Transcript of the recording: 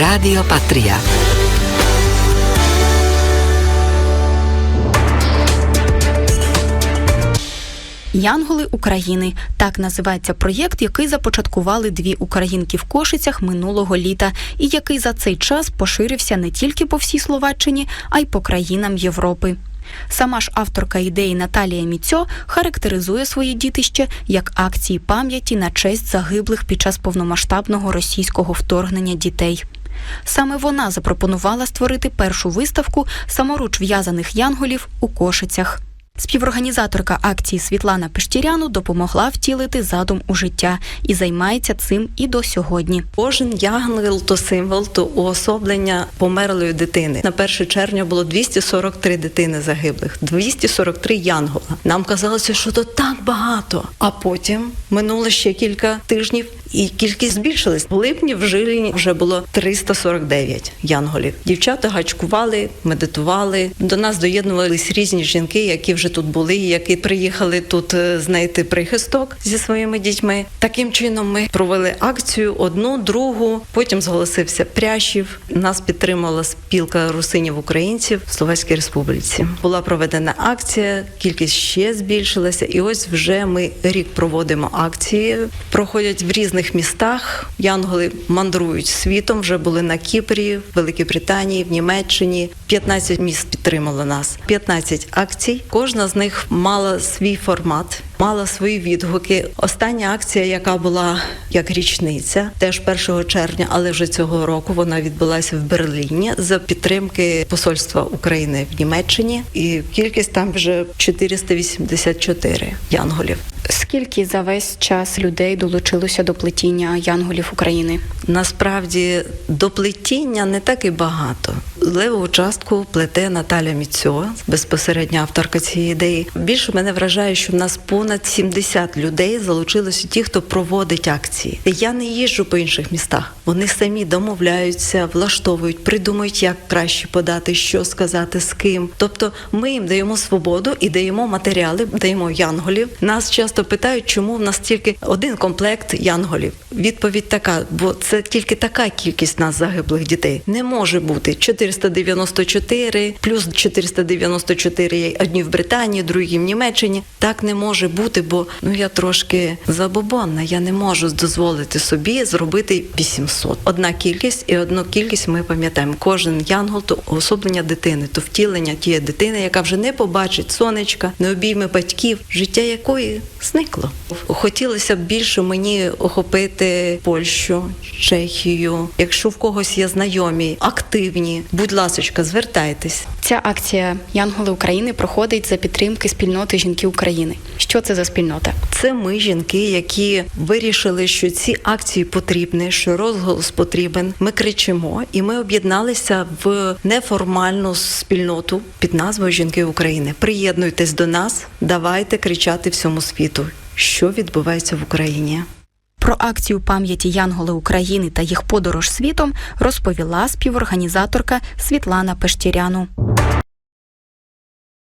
Radio Patria. Янголи України так називається проєкт, який започаткували дві українки в Кошицях минулого літа, і який за цей час поширився не тільки по всій Словаччині, а й по країнам Європи. Сама ж авторка ідеї Наталія Міцьо характеризує свої дітище як акції пам'яті на честь загиблих під час повномасштабного російського вторгнення дітей. Саме вона запропонувала створити першу виставку саморуч в'язаних янголів у Кошицях. Співорганізаторка акції Світлана Пештіряну допомогла втілити задум у життя і займається цим і до сьогодні. Кожен янгол то символ, то уособлення померлої дитини. На 1 червня було 243 дитини загиблих, 243 янгола. Нам казалося, що то так багато. А потім минуло ще кілька тижнів. І кількість збільшилась. В липні в Жиліні вже було 349 янголів. Дівчата гачкували, медитували. До нас доєднувались різні жінки, які вже тут були, які приїхали тут е, знайти прихисток зі своїми дітьми. Таким чином ми провели акцію одну, другу. Потім зголосився Прящів. Нас підтримала спілка русинів українців в Словацькій Республіці. Була проведена акція, кількість ще збільшилася, і ось вже ми рік проводимо акції. Проходять в різних містах. Янголи мандрують світом. Вже були на Кіпрі, в Великій Британії, в Німеччині. 15 міст підтримало нас. 15 акцій. Кожна з них мала свій формат. Мала свої відгуки. Остання акція, яка була як річниця, теж 1 червня, але вже цього року вона відбулася в Берліні за підтримки посольства України в Німеччині. І кількість там вже 484 янголів. Скільки за весь час людей долучилося до плетіння янголів України? Насправді до плетіння не так і багато. Левову частку плете Наталя Міцьо, безпосередня авторка цієї ідеї. Більше мене вражає, що в нас понад 70 людей залучилося ті, хто проводить акції. Я не їжджу по інших містах. Вони самі домовляються, влаштовують, придумують, як краще подати, що сказати, з ким. Тобто ми їм даємо свободу і даємо матеріали, даємо янголів. Нас часто питають, чому в нас тільки один комплект янголів. Відповідь така, бо це тільки така кількість нас загиблих дітей. Не може бути 494 плюс 494 одні в Британії, другі в Німеччині. Так не може бути, бо ну я трошки забобонна. Я не можу дозволити собі зробити 800. Одна кількість і одну кількість ми пам'ятаємо. Кожен янгол то особлення дитини, то втілення тієї дитини, яка вже не побачить сонечка, не обійме батьків, життя якої зникло. Хотілося б більше мені охопити Польщу, Чехію. Якщо в когось є знайомі, активні, будь ласочка, звертайтесь. Ця акція Янголи України проходить за підтримки спільноти жінки України. Що це за спільнота? Це ми, жінки, які вирішили, що ці акції потрібні, що розголос потрібен. Ми кричимо, і ми об'єдналися в неформальну спільноту під назвою Жінки України. Приєднуйтесь до нас, давайте кричати всьому світу, що відбувається в Україні. Про акцію пам'яті Янголи України та їх подорож світом розповіла співорганізаторка Світлана Пештіряну.